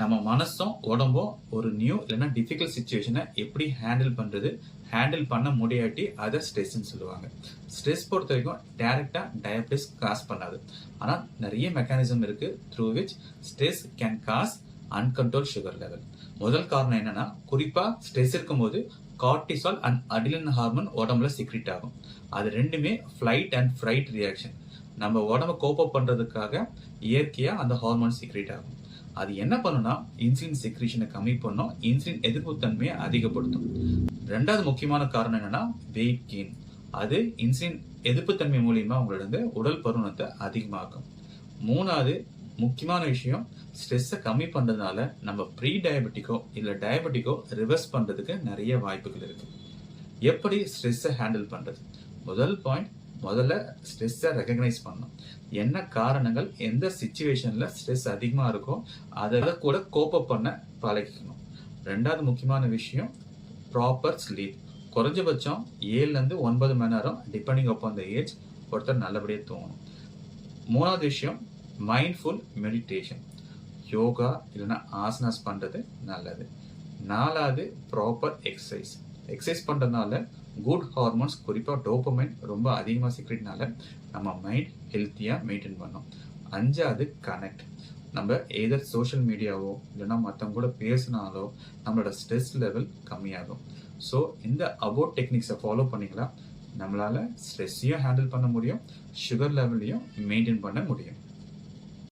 நம்ம மனசும் உடம்பும் ஒரு நியூ இல்லைன்னா டிஃபிகல்ட் சுச்சுவேஷனை எப்படி ஹேண்டில் பண்ணுறது ஹேண்டில் பண்ண முடியாட்டி அதை ஸ்ட்ரெஸ்ன்னு சொல்லுவாங்க. ஸ்ட்ரெஸ் பொறுத்த வரைக்கும் டைரக்டா டயபிட்டிஸ் காஸ் பண்ணாது. ஆனால் நிறைய மெக்கானிசம் இருக்குது through which stress can cause uncontrol sugar level முதல் காரணம் என்னன்னா குறிப்பாக ஸ்ட்ரெஸ் இருக்கும்போது கார்டிசால் அண்ட் அடிலன் ஹார்மோன் உடம்புல சிக்ரிட் ஆகும். அது ரெண்டுமே ஃப்ளைட் அண்ட் ஃப்ரைட் ரியாக்ஷன் நம்ம உடம்ப கோப்பப் பண்ணுறதுக்காக இயற்கையாக அந்த ஹார்மோன் சீக்ரேட் ஆகும். அது என்ன பண்ணுன்னா இன்சுலின் செக்ரேஷனை கம்மி பண்ணும் இன்சுலின் எதிர்ப்புத்தன்மையை அதிகப்படுத்தும். ரெண்டாவது முக்கியமான காரணம் என்னன்னா வெயிட் கெயின் அது இன்சுலின் எதிர்ப்புத்தன்மை மூலியமா உங்களோட உடல் பருவத்தை அதிகமாக்கும். மூணாவது முக்கியமான விஷயம் ஸ்ட்ரெஸ்ஸை கம்மி பண்ணுறதுனால நம்ம ப்ரீ டயபெட்டிக்கோ இல்லை டயபெட்டிக்கோ ரிவர்ஸ் பண்ணுறதுக்கு நிறைய வாய்ப்புகள் இருக்கு. எப்படி ஸ்ட்ரெஸ்ஸை ஹேண்டில் பண்ணுறது முதல் பாயிண்ட் முதல்ல ஸ்ட்ரெஸ்ஸை ரெக்கக்னைஸ் பண்ணணும். என்ன காரணங்கள் எந்த சுச்சுவேஷனில் ஸ்ட்ரெஸ் அதிகமாக இருக்கோ அதை கூட கோப்பப் பண்ண பழகிக்கணும். ரெண்டாவது முக்கியமான விஷயம் ப்ராப்பர் ஸ்லீப் குறைஞ்சபட்சம் ஏழுலேருந்து ஒன்பது மணி நேரம் டிபெண்டிங் அப்பான் த ஏஜ் ஒருத்தர் நல்லபடியாக தூங்கணும். மூணாவது விஷயம் மைண்ட்ஃபுல் மெடிடேஷன் யோகா இல்லைன்னா ஆசனாஸ் பண்ணுறது நல்லது. நாலாவது ப்ராப்பர் எக்ஸசைஸ் எக்ஸசைஸ் பண்ணுறதுனால குட் ஹார்மோன்ஸ் குறிப்பாக டோப்பமைன் ரொம்ப அதிகமாக சிக்ரெட்னால நம்ம மைண்ட் ஹெல்த்தியாக மெயின்டைன் பண்ணோம். அஞ்சாவது கனெக்ட் நம்ம எதர் சோஷியல் மீடியாவோ இல்லைன்னா மற்றவங்க கூட பேசினாலோ நம்மளோட ஸ்ட்ரெஸ் லெவல் கம்மியாகும். ஸோ இந்த அபோட் டெக்னிக்ஸை ஃபாலோ பண்ணிக்கலாம். நம்மளால் ஸ்ட்ரெஸ்ஸையும் ஹேண்டில் பண்ண முடியும் சுகர் லெவலையும் மெயின்டைன் பண்ண முடியும்.